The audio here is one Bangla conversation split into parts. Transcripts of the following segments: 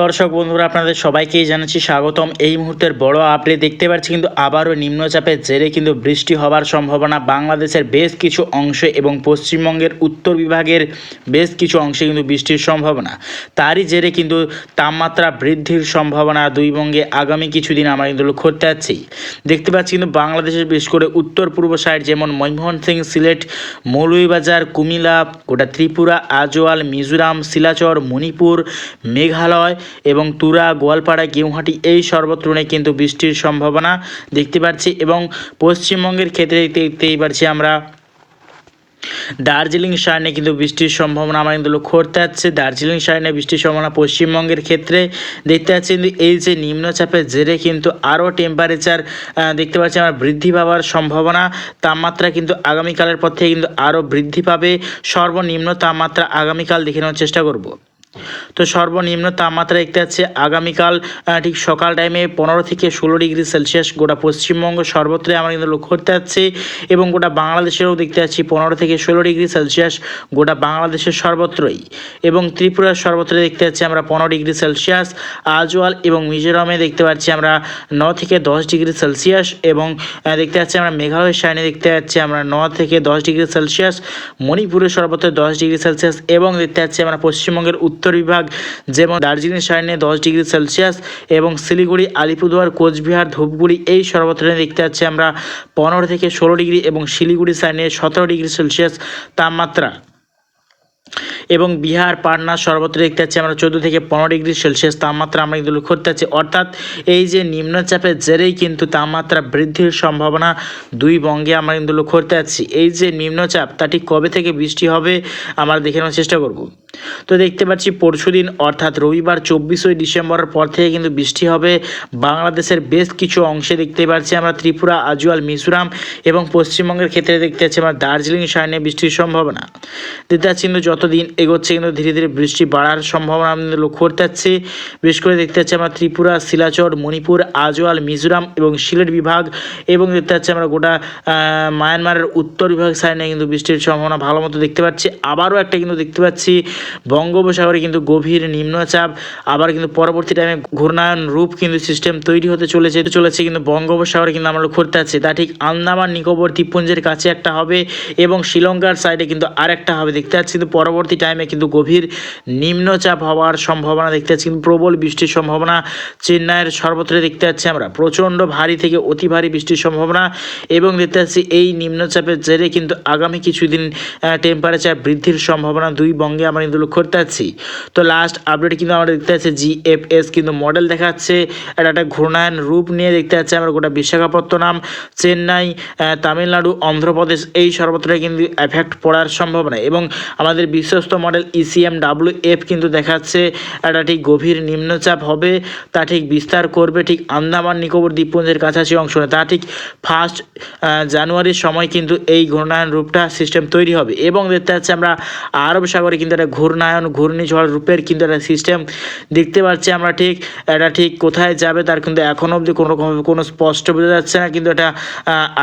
দর্শক বন্ধুরা, আপনাদের সবাইকেই জানাচ্ছি স্বাগতম। এই মুহূর্তের বড় আপডেট দেখতে পাচ্ছি, কিন্তু আবারও নিম্নচাপের জেরে কিন্তু বৃষ্টি হওয়ার সম্ভাবনা। বাংলাদেশের বেশ কিছু অংশে এবং পশ্চিমবঙ্গের উত্তর বিভাগের বেশ কিছু অংশে কিন্তু বৃষ্টির সম্ভাবনা। তারই জেরে কিন্তু তাপমাত্রা বৃদ্ধির সম্ভাবনা দুই বঙ্গে আগামী কিছুদিন আমরা কিন্তু লক্ষ্য করতে যাচ্ছি। দেখতে পাচ্ছি কিন্তু বাংলাদেশের বিশেষ করে উত্তর পূর্ব সাইড যেমন ময়মোহন সিং সিলেট, মৌলভীবাজার, কুমিল্লা, গোটা ত্রিপুরা, আজওয়াল, মিজোরাম, শিলাচর, মণিপুর, মেঘালয় এবং তুরা, গোয়ালপাড়া, গেউহাটি এই সর্বত্রণে কিন্তু বৃষ্টির সম্ভাবনা দেখতে পাচ্ছি এবং পশ্চিমবঙ্গের ক্ষেত্রে দেখতেই পাচ্ছি আমরা দার্জিলিং সাইনে কিন্তু বৃষ্টির সম্ভাবনা আমরা কিন্তু লক্ষ্য করতে যাচ্ছে দার্জিলিং সাইনে বৃষ্টির সম্ভাবনা পশ্চিমবঙ্গের ক্ষেত্রে দেখতে পাচ্ছি কিন্তু এই যে নিম্নচাপের জেরে কিন্তু আরও টেম্পারেচার দেখতে পাচ্ছি আমরা বৃদ্ধি পাওয়ার সম্ভাবনা। তাপমাত্রা কিন্তু আগামীকালের পর থেকে কিন্তু আরও বৃদ্ধি পাবে। সর্বনিম্ন তাপমাত্রা আগামীকাল দেখে নেওয়ার চেষ্টা করব। তো সর্বনিম্ন তাপমাত্রা দেখতে যাচ্ছে আগামীকাল ঠিক সকাল টাইমে পনেরো থেকে ষোলো ডিগ্রি সেলসিয়াস। গোটা পশ্চিমবঙ্গ সর্বত্রই আমরা কিন্তু লক্ষ্য করতে যাচ্ছি এবং গোটা বাংলাদেশেরও দেখতে যাচ্ছি পনেরো থেকে ষোলো ডিগ্রি সেলসিয়াস গোটা বাংলাদেশের সর্বত্রই। এবং ত্রিপুরার সর্বত্র দেখতে পাচ্ছি আমরা পনেরো ডিগ্রি সেলসিয়াস, আজওয়াল এবং মিজোরামে দেখতে পাচ্ছি আমরা ন থেকে দশ ডিগ্রি সেলসিয়াস এবং দেখতে পাচ্ছি আমরা মেঘালয় সাইনে দেখতে পাচ্ছি আমরা ন থেকে দশ ডিগ্রি সেলসিয়াস, মণিপুরের সর্বত্র দশ ডিগ্রি সেলসিয়াস এবং দেখতে পাচ্ছি আমরা পশ্চিমবঙ্গের উত্তর বিভাগ, যেমন দার্জিলিং সাইনে দশ ডিগ্রি সেলসিয়াস এবং শিলিগুড়ি, আলিপুরদুয়ার, কোচবিহার, ধূপগুড়ি, এই সর্বত্র দেখতে পাচ্ছি আমরা পনেরো থেকে ষোলো ডিগ্রি এবং শিলিগুড়ি সাইনে সতেরো ডিগ্রি সেলসিয়াস তাপমাত্রা। এবং বিহার, পাটনা সর্বত্র দেখতে পাচ্ছি আমরা চোদ্দ থেকে পনেরো ডিগ্রি সেলসিয়াস তাপমাত্রা আমরা কিন্তু লক্ষ্য করতে পারছি অর্থাৎ এই যে নিম্নচাপের জেরেই কিন্তু তাপমাত্রা বৃদ্ধির সম্ভাবনা দুই বঙ্গে আমরা কিন্তু লক্ষ্য করতে পারছি এই যে নিম্নচাপ, তা ঠিক কবে থেকে বৃষ্টি হবে আমরা দেখে নেওয়ার চেষ্টা করব। তো দেখতে পাচ্ছি পরশুদিন অর্থাৎ রবিবার চব্বিশই ডিসেম্বরের পর থেকে কিন্তু বৃষ্টি হবে। বাংলাদেশের বেশ কিছু অংশে দেখতে পাচ্ছি আমরা ত্রিপুরা, আজওয়াল, মিজোরাম এবং পশ্চিমবঙ্গের ক্ষেত্রে দেখতে পাচ্ছি আমরা দার্জিলিং সাইনে বৃষ্টির সম্ভাবনা। দেখতে পাচ্ছি কিন্তু যতদিন এগোচ্ছে কিন্তু ধীরে ধীরে বৃষ্টি বাড়ার সম্ভাবনা আমরা লক্ষ্য করতে পারছি বিশেষ করে দেখতে পাচ্ছি আমরা ত্রিপুরা, শিলাচর, মণিপুর, আজওয়াল, মিজোরাম এবং সিলেট বিভাগ এবং দেখতে পাচ্ছি আমরা গোটা মায়ানমারের উত্তর বিভাগ সাইডে কিন্তু বৃষ্টির সম্ভাবনা ভালো মতো দেখতে পাচ্ছি। আবারও একটা কিন্তু দেখতে পাচ্ছি বঙ্গোপসাগরে কিন্তু গভীর নিম্নচাপ, আবার কিন্তু পরবর্তী টাইমে ঘূর্ণায়ন রূপ কিন্তু সিস্টেম তৈরি হতে চলেছে চলেছে কিন্তু বঙ্গোপসাগরে কিন্তু আমরা লক্ষ্য করতে তা ঠিক আন্দামান, নিকোবর, দ্বীপপুঞ্জের কাছে একটা হবে এবং শ্রীলঙ্কার সাইডে কিন্তু আরেকটা হবে। দেখতে পাচ্ছি কিন্তু পরবর্তী টাইমে কিন্তু গভীর নিম্নচাপ হওয়ার সম্ভাবনা দেখতে পাচ্ছি। কিন্তু প্রবল বৃষ্টির সম্ভাবনা, চেন্নাইয়ের সর্বত্র দেখতে পাচ্ছি আমরা। প্রচণ্ড ভারী থেকে অতি ভারী বৃষ্টির সম্ভাবনা এবং দেখতে পাচ্ছি এই নিম্নচাপের জেরে কিন্তু আগামী কিছুদিন টেম্পারেচার বৃদ্ধির সম্ভাবনা দুই বঙ্গে আমরা কিন্তু করতে পারছি। তো লাস্ট আপডেট কিন্তু আমরা দেখতে পাচ্ছি জিএফএস কিন্তু মডেল দেখাচ্ছে। এটা একটা ঘূর্ণায়ন রূপ নিয়ে দেখতে পাচ্ছি আমরা, গোটা বিশাখাপত্তনম, চেন্নাই তামিলনাড়ু, অন্ধ্রপ্রদেশ এই সর্বত্রই কিন্তু এফেক্ট পড়ার সম্ভাবনা। এবং আমাদের বিশ্বস্ত মডেল ইসিএম ডাব্লিউ এফ কিন্তু দেখাচ্ছে, এটা ঠিক গভীর নিম্নচাপ হবে, তা ঠিক বিস্তার করবে ঠিক আন্দামান, নিকোবর, দ্বীপপুঞ্জের কাছাকাছি অংশ তা ঠিক ফার্স্ট জানুয়ারির সময় কিন্তু এই ঘূর্ণায়ন রূপটা সিস্টেম তৈরি হবে। এবং দেখতে পাচ্ছি আমরা আরব সাগরে কিন্তু একটা ঘূর্ণায়ন, ঘূর্ণিঝড় রূপের কিন্তু একটা সিস্টেম দেখতে পাচ্ছি আমরা ঠিক। এটা ঠিক কোথায় যাবে তার কিন্তু এখনও অবধি কোনো কোনো স্পষ্ট বোঝা যাচ্ছে না। কিন্তু এটা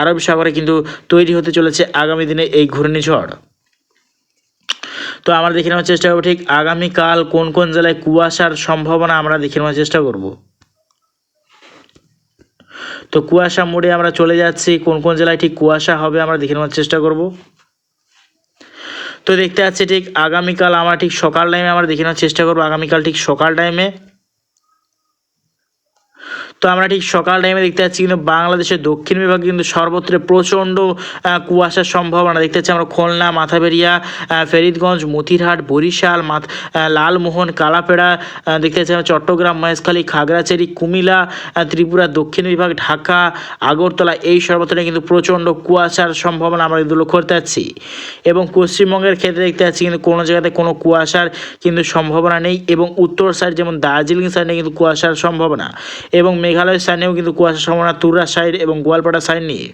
আরব সাগরে কিন্তু তৈরি হতে চলেছে আগামী দিনে এই ঘূর্ণিঝড়। তো আমরা দেখে নেওয়ার চেষ্টা করব ঠিক আগামীকাল কোন কোন জেলায় কুয়াশার সম্ভাবনা আমরা দেখে নেওয়ার চেষ্টা করব। তো কুয়াশা মোড়ে আমরা চলে যাচ্ছি। কোন কোন জেলায় ঠিক কুয়াশা হবে আমরা দেখে নেওয়ার চেষ্টা করব। তো দেখতে পাচ্ছি ঠিক আগামীকাল আমার ঠিক সকাল টাইমে আমার দেখে নেওয়ার চেষ্টা করব। আগামীকাল ঠিক সকাল টাইমে তো আমরা ঠিক সকাল টাইমে দেখতে পাচ্ছি কিন্তু বাংলাদেশের দক্ষিণ বিভাগে কিন্তু সর্বত্র প্রচণ্ড কুয়াশার সম্ভাবনা। দেখতে পাচ্ছি আমরা খুলনা, মাথাবেরিয়া ফেরিদগঞ্জ, মতিরহাট, বরিশাল, মাথ লালমোহন, কালাপেড়া দেখতে পাচ্ছি আমরা চট্টগ্রাম, মহেশখালী, খাগড়াছড়ি কুমিলা ত্রিপুরা, দক্ষিণ বিভাগ, ঢাকা, আগরতলা, এই সর্বত্র কিন্তু প্রচণ্ড কুয়াশার সম্ভাবনা আমরা কিন্তু লক্ষ্য করতে পারছি। এবং পশ্চিমবঙ্গের ক্ষেত্রে দেখতে পাচ্ছি কিন্তু কোনো জায়গাতে কোনো কুয়াশার কিন্তু সম্ভাবনা নেই এবং উত্তর সাইড যেমন দার্জিলিং সাইডে কিন্তু কুয়াশার সম্ভাবনা। এবং মেঘালয় সাইডেও কিন্তু কুয়াশার সম্ভাবনা তুরা সাইড এবং গোয়ালপাড়া সাইড নিয়ে।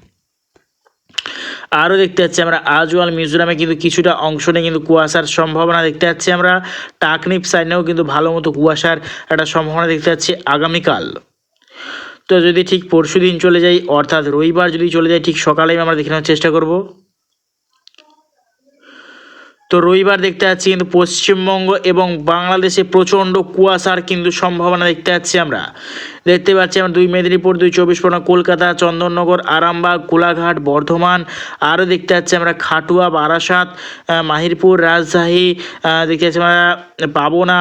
আরও দেখতে পাচ্ছি আমরা আজওয়াল মিজোরামে কিন্তু কিছুটা অংশ নিয়ে কিন্তু কুয়াশার সম্ভাবনা দেখতে পাচ্ছি আমরা। টাকনিপ সাইডেও কিন্তু ভালো মতো কুয়াশার একটা সম্ভাবনা দেখতে পাচ্ছি আগামীকাল। তো যদি ঠিক পরশু দিন চলে যাই, অর্থাৎ রবিবার যদি চলে যাই, ঠিক সকালেই আমরা দেখে নেওয়ার চেষ্টা করব। তো রবিবার দেখতে পাচ্ছি কিন্তু পশ্চিমবঙ্গ এবং বাংলাদেশে প্রচণ্ড কুয়াশার কিন্তু সম্ভাবনা দেখতে পাচ্ছি আমরা। দেখতে পাচ্ছি আমরা দুই মেদিনীপুর, দুই চব্বিশ পরগনা, কলকাতা, চন্দননগর, আরামবাগ কোলাঘাট বর্ধমান, আরও দেখতে পাচ্ছি আমরা খাটুয়া, বারাসাত মাহিরপুর, রাজশাহী দেখতে পাচ্ছি আমরা পাবনা,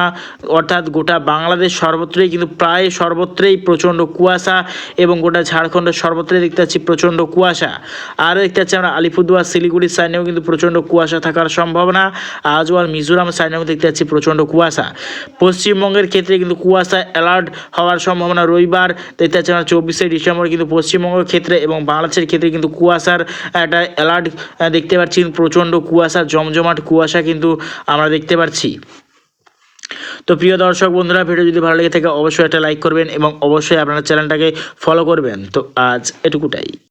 অর্থাৎ গোটা বাংলাদেশ সর্বত্রই, কিন্তু প্রায় সর্বত্রই প্রচণ্ড কুয়াশা এবং গোটা ঝাড়খণ্ডের সর্বত্রই দেখতে পাচ্ছি প্রচণ্ড কুয়াশা। আরও দেখতে পাচ্ছি আমরা আলিপুরদুয়ার, শিলিগুড়ির সাইডেও কিন্তু প্রচণ্ড কুয়াশা থাকার সম্ভাবনা। আজওয়াল, মিজোরাম সাইনেও দেখতে পাচ্ছি প্রচণ্ড কুয়াশা। পশ্চিমবঙ্গের ক্ষেত্রে কিন্তু কুয়াশা অ্যালার্ট হওয়ার সম্ভাবনা রবিবার চব্বিশে ডিসেম্বর কিন্তু পশ্চিমবঙ্গের ক্ষেত্রে এবং বাংলাদেশের ক্ষেত্রে কিন্তু কুয়াশার একটা অ্যালার্ট দেখতে পাচ্ছি, প্রচণ্ড কুয়াশা, জমজমাট কুয়াশা কিন্তু আমরা দেখতে পাচ্ছি। তো প্রিয় দর্শক বন্ধুরা, ভিডিও যদি ভালো লেগে থাকে, অবশ্যই একটা লাইক করবেন এবং অবশ্যই আপনার চ্যানেলটাকে ফলো করবেন। তো আজ এটুকুটাই।